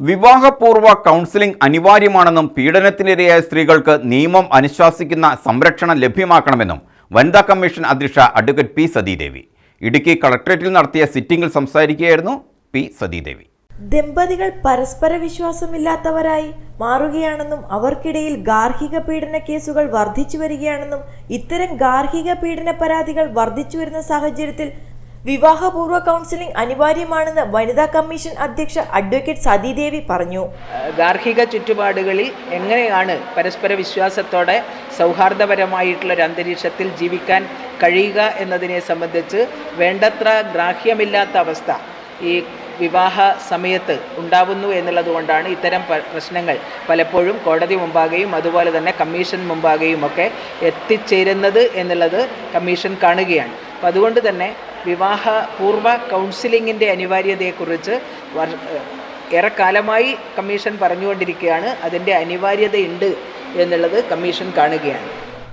വിവാഹപൂർവ counselling അനിവാര്യമാണെന്നും പീഡനത്തിനിരയായ സ്ത്രീകൾക്ക് നിയമം അനുശാസിക്കുന്ന സംരക്ഷണം ലഭ്യമാക്കണമെന്നും വനിതാ കമ്മീഷൻ അധ്യക്ഷ അഡ്വക്കേറ്റ് പി സതീദേവി. ഇടുക്കി കളക്ടറേറ്റിൽ നടത്തിയ സിറ്റിംഗിൽ സംസാരിക്കുകയായിരുന്നു പി സതീദേവി. ദമ്പതികൾ പരസ്പര വിശ്വാസമില്ലാത്തവരായി മാറുകയാണെന്നും അവർക്കിടയിൽ ഗാർഹിക പീഡന കേസുകൾ വർദ്ധിച്ചു വരികയാണെന്നും ഇത്തരം ഗാർഹിക പീഡന പരാതികൾ വർദ്ധിച്ചു വരുന്ന സാഹചര്യത്തിൽ വിവാഹപൂർവ കൗൺസിലിംഗ് അനിവാര്യമാണെന്ന് വനിതാ കമ്മീഷൻ അധ്യക്ഷ അഡ്വക്കേറ്റ് സതീദേവി പറഞ്ഞു. ഗാർഹിക ചുറ്റുപാടുകളിൽ എങ്ങനെയാണ് പരസ്പര വിശ്വാസത്തോടെ സൗഹാർദ്ദപരമായിട്ടുള്ള ഒരു അന്തരീക്ഷത്തിൽ ജീവിക്കാൻ കഴിയുക എന്നതിനെ സംബന്ധിച്ച് വേണ്ടത്ര ഗ്രാഹ്യമില്ലാത്ത അവസ്ഥ ഈ വിവാഹ സമയത്ത് ഉണ്ടാവുന്നു എന്നുള്ളതുകൊണ്ടാണ് ഇത്തരം പ്രശ്നങ്ങൾ പലപ്പോഴും കോടതി മുമ്പാകെയും അതുപോലെ തന്നെ കമ്മീഷൻ മുമ്പാകെയും ഒക്കെ എത്തിച്ചേരുന്നത് എന്നുള്ളത് കമ്മീഷൻ കാണുകയാണ്. അപ്പം അതുകൊണ്ട് തന്നെ വിവാഹ പൂർവ കൗൺസിലിങ്ങിന്റെ അനിവാര്യതയെക്കുറിച്ച് വർ- ഏറെക്കാലമായി കമ്മീഷൻ പറഞ്ഞുകൊണ്ടിരിക്കുകയാണ്. അതിന്റെ അനിവാര്യതയുണ്ട് എന്നുള്ളത് കമ്മീഷൻ കാണുകയാണ്.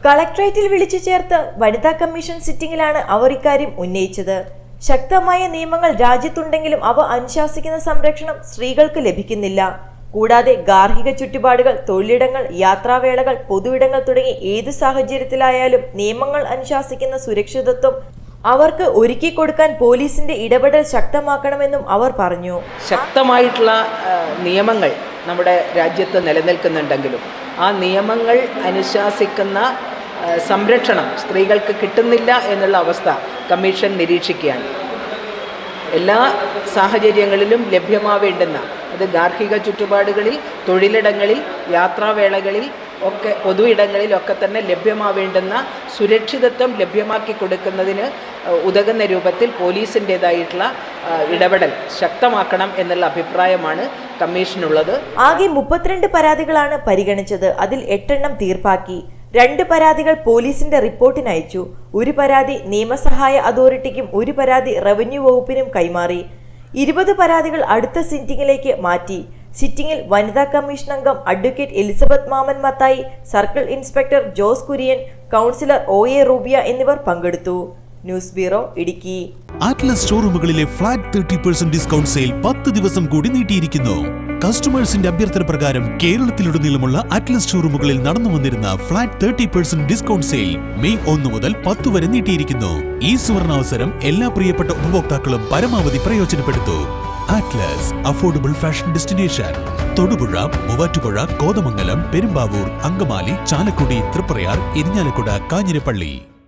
കളക്ട്രേറ്റിൽ വിളിച്ചു ചേർത്ത് വനിതാ കമ്മീഷൻ സിറ്റിംഗിലാണ് അവർ ഇക്കാര്യം ഉന്നയിച്ചത്. ശക്തമായ നിയമങ്ങൾ രാജ്യത്തുണ്ടെങ്കിലും അവ അനുശാസിക്കുന്ന സംരക്ഷണം സ്ത്രീകൾക്ക് ലഭിക്കുന്നില്ല. കൂടാതെ ഗാർഹിക ചുറ്റുപാടുകൾ തൊഴിലിടങ്ങൾ യാത്രാവേളകൾ പൊതുവിടങ്ങൾ തുടങ്ങി ഏതു സാഹചര്യത്തിലായാലും നിയമങ്ങൾ അനുശാസിക്കുന്ന സുരക്ഷിതത്വം അവർക്ക് ഒരുക്കി കൊടുക്കാൻ പോലീസിന്റെ ഇടപെടൽ ശക്തമാക്കണമെന്നും അവർ പറഞ്ഞു. ശക്തമായിട്ടുള്ള നിയമങ്ങൾ നമ്മുടെ രാജ്യത്ത് നിലനിൽക്കുന്നുണ്ടെങ്കിലും ആ നിയമങ്ങൾ അനുശാസിക്കുന്ന സംരക്ഷണം സ്ത്രീകൾക്ക് കിട്ടുന്നില്ല എന്നുള്ള അവസ്ഥ കമ്മീഷൻ നിരീക്ഷിക്കുകയാണ്. എല്ലാ സാഹചര്യങ്ങളിലും ലഭ്യമാവേണ്ടുന്ന അത് ഗാർഹിക ചുറ്റുപാടുകളിൽ തൊഴിലിടങ്ങളിൽ യാത്രാവേളകളിൽ ഒക്കെ പൊതു ഇടങ്ങളിലൊക്കെ തന്നെ ലഭ്യമാവേണ്ടുന്ന സുരക്ഷിതത്വം ലഭ്യമാക്കി കൊടുക്കുന്നതിന് ഉതകുന്ന രൂപത്തിൽ പോലീസിന്റെതായിട്ടുള്ള ഇടപെടൽ ശക്തമാക്കണം എന്നുള്ള അഭിപ്രായമാണ് കമ്മീഷനുള്ളത്. ആകെ മുപ്പത്തിരണ്ട് പരാതികളാണ് പരിഗണിച്ചത്. അതിൽ എട്ടെണ്ണം തീർപ്പാക്കി. രണ്ട് പരാതികൾ പോലീസിന്റെ റിപ്പോർട്ടിന് അയച്ചു. ഒരു പരാതി നിയമസഹായ അതോറിറ്റിക്കും ഒരു പരാതി റവന്യൂ വകുപ്പിനും കൈമാറി. ഇരുപത് പരാതികൾ അടുത്ത സിറ്റിംഗിലേക്ക് മാറ്റി. സിറ്റിംഗിൽ വനിതാ കമ്മീഷൻ അംഗം advocate Elizabeth Mammen Mathai circle inspector Jose Kurian councillor O A Rubiya എന്നിവർ പങ്കെടുത്തു. News bureau Idukki. Atlas ഷോറൂമുകളിലെ flat thirty percent discount sale പത്ത് ദിവസം കൂടി നീട്ടിയിരിക്കുന്നു. കസ്റ്റമേഴ്സിന്റെ അഭ്യർത്ഥന പ്രകാരം കേരളത്തിലുടനീളമുള്ള അറ്റ്ലസ് ഷോറൂമുകളിൽ നടന്നു വന്നിരുന്ന flat thirty percent discount sale May ഒന്ന് മുതൽ പത്ത് വരെ നീട്ടിയിരിക്കുന്നു. ഈ സുവർണാവസരം എല്ലാ പ്രിയപ്പെട്ട ഉപഭോക്താക്കളും പരമാവധി പ്രയോജനപ്പെടുത്തൂ. Atlas affordable fashion destination Thodupuzha Muvattupuzha Kothamangalam Perumbavoor Angamaly Chalakudy Triprayar Irinjalakuda Kanjirappally.